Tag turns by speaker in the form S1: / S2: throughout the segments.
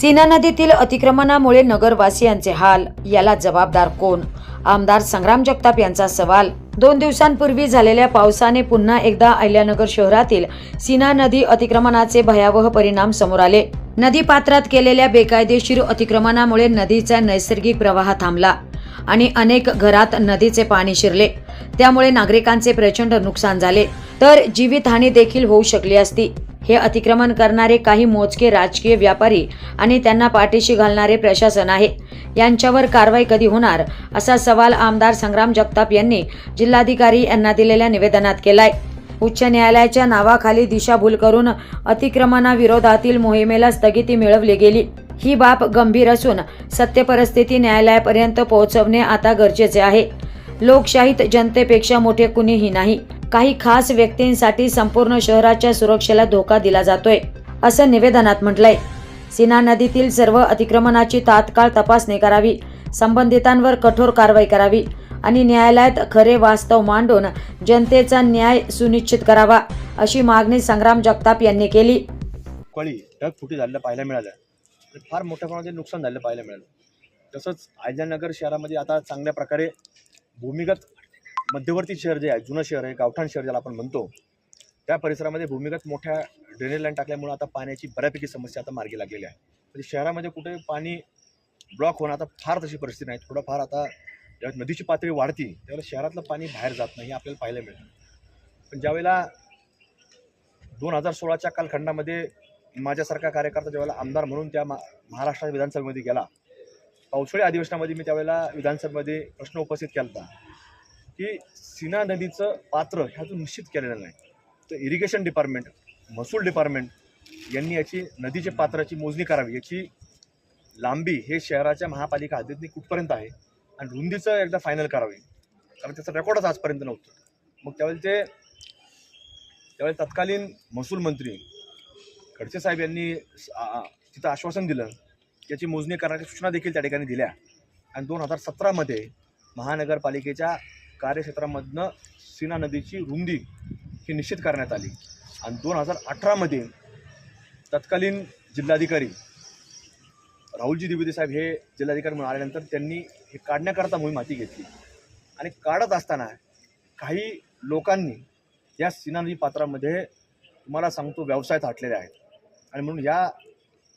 S1: सीना नदीतील अतिक्रमणामुळे नगरवासियांचे हाल याला जबाबदार कोण? आमदार संग्राम जगताप यांचा सवाल. दोन दिवसांपूर्वी झालेल्या पावसाने पुन्हा एकदा अहिल्यानगर शहरातील सीना नदी अतिक्रमणाचे भयावह परिणाम समोर आले. नदी पात्रात केलेल्या बेकायदेशीर अतिक्रमणामुळे नदीचा नैसर्गिक प्रवाह थांबला आणि अनेक घरात नदीचे पाणी शिरले. त्यामुळे नागरिकांचे प्रचंड नुकसान झाले. तर जीवितहानी देखील होऊ शकली असती. हे अतिक्रमण करणारे काही मोजके राजकीय व्यापारी आणि त्यांना पाठीशी घालणारे प्रशासन आहे. यांच्यावर कारवाई कधी होणार असा सवाल आमदार संग्राम जगताप यांनी जिल्हाधिकारी यांना दिलेल्या निवेदनात केलाय. उच्च न्यायालयाच्या नावाखाली दिशाभूल करून अतिक्रमणाविरोधातील मोहिमेला स्थगिती मिळवली गेली. ही बाब गंभीर असून सत्य परिस्थिती न्यायालयापर्यंत पोहोचवणे आता गरजेचे आहे. लोकशाहीत जनतेपेक्षा मोठे कुणीही नाही. काही खास व्यक्तींसाठी संपूर्ण शहराच्या सुरक्षेला धोका दिला जातोय असं निवेदनात म्हटलंय. सीना नदीतील सर्व अतिक्रमणाची तात्काळ तपासणी करावी संबंधितांवर कठोर कारवाई करावी आणि न्यायालयात खरे वास्तव मांडून जनतेचा न्याय सुनिश्चित करावा अशी मागणी संग्राम जगताप यांनी केली.
S2: कळी ढगफुटी झालेलं पाहायला मिळालं फार मोठ्या प्रमाणात नुकसान झालेलं पाहायला मिळालं. तसंच आयजनगर शहरामध्ये आता चांगल्या प्रकारे भूमिगत मध्यवर्ती शहर जे आहे जुनं शहर आहे गावठाण शहर ज्याला आपण म्हणतो त्या परिसरामध्ये भूमिगत मोठ्या ड्रेनेज लाईन टाकल्यामुळे आता पाण्याची बऱ्यापैकी समस्या आता मार्गी लागलेली आहे म्हणजे शहरामध्ये कुठे पाणी ब्लॉक होणं आता फार तशी परिस्थिती नाही. थोडंफार आता ज्यावेळेस नदीची पातळी वाढती त्यावेळेस शहरातलं पाणी बाहेर जात नाही हे आपल्याला पाहायला मिळतं. पण ज्यावेळेला दोन हजार सोळाच्या कालखंडामध्ये माझ्यासारखा कार्यकर्ता ज्यावेळेला आमदार म्हणून त्या मा महाराष्ट्र विधानसभेमध्ये गेला पावसाळी अधिवेशनामध्ये मी त्यावेळेला विधानसभेमध्ये प्रश्न उपस्थित केला होता की सीना नदीचं पात्र ह्याचं निश्चित केलेलं नाही. तर इरिगेशन डिपार्टमेंट महसूल डिपार्टमेंट यांनी याची नदीच्या पात्राची मोजणी करावी. याची लांबी हे शहराच्या महापालिका हद्दीतनी कुठपर्यंत आहे आणि रुंदीचं एकदा फायनल करावी. कारण त्याचं रेकॉर्डच आजपर्यंत नव्हतं. मग त्यावेळी ते त्यावेळी तत्कालीन महसूल मंत्री खडसे साहेब यांनी तिथं आश्वासन दिलं. याची मोजणी करण्याच्या सूचना देखील त्या ठिकाणी दिल्या. आणि दोन हजार सतरामध्ये महानगरपालिकेच्या कार्यक्षेत्रामधनं सीना नदीची रुंदी ही निश्चित करण्यात आली. आणि दोन हजार अठरामध्ये तत्कालीन जिल्हाधिकारी राहुलजी द्विवेदी साहेब हे जिल्हाधिकारी म्हणून आल्यानंतर त्यांनी हे काढण्याकरता मोहीम हाती घेतली. आणि काढत असताना काही लोकांनी या सीना नदी पात्रामध्ये तुम्हाला सांगतो व्यवसाय थाटलेले आहेत. आणि म्हणून या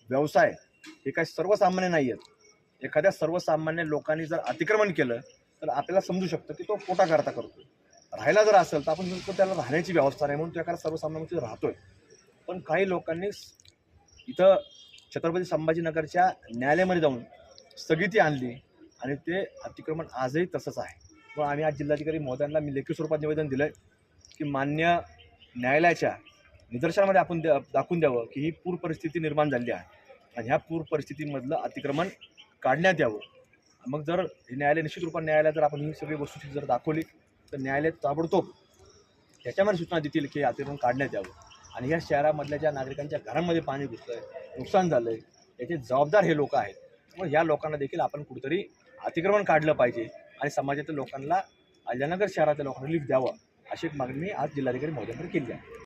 S2: व्यवसाय हे काही सर्वसामान्य नाही आहेत एखाद्या सर्वसामान्य लोकांनी जर अतिक्रमण केलं तर आपल्याला समजू शकतं की तो पोटाकरता करतो राहायला जर असेल तर आपण म्हणतो त्याला राहण्याची व्यवस्था नाही म्हणून तो एखादा सर्वसामान्य राहतो राहतोय. पण काही लोकांनी इथं छत्रपती संभाजीनगरच्या न्यायालयामध्ये जाऊन स्थगिती आणली आणि ते अतिक्रमण आजही तसंच आहे. मग आम्ही आज जिल्हाधिकारी महोदयांना मी लेखी स्वरूपात निवेदन दिलं की मान्य न्यायालयाच्या निदर्शनामध्ये आपण द्या दाखवून द्यावं की ही पूर परिस्थिती निर्माण झाली आहे. आणि ह्या पूर परिस्थितीमधलं अतिक्रमण काढण्यात यावं. मग जर हे न्यायालय निश्चित रूपात न्यायालयात जर आपण ही सगळी गोष्टी जर दाखवली तर न्यायालय ताबडतोब ह्याच्यामध्ये सूचना देतील की हे अतिक्रमण काढण्यात यावं. आणि ह्या शहरामधल्या ज्या नागरिकांच्या घरांमध्ये पाणी घुसलं आहे नुकसान झालं आहे याचे जबाबदार हे लोक आहेत. मग ह्या लोकांना देखील आपण कुठेतरी अतिक्रमण काढलं पाहिजे आणि समाजातील लोकांना अजयनगर शहरातील लोकांना लिफ्ट द्यावं अशी एक मागणी मी आज जिल्हाधिकारी महोदयांकडे केली आहे.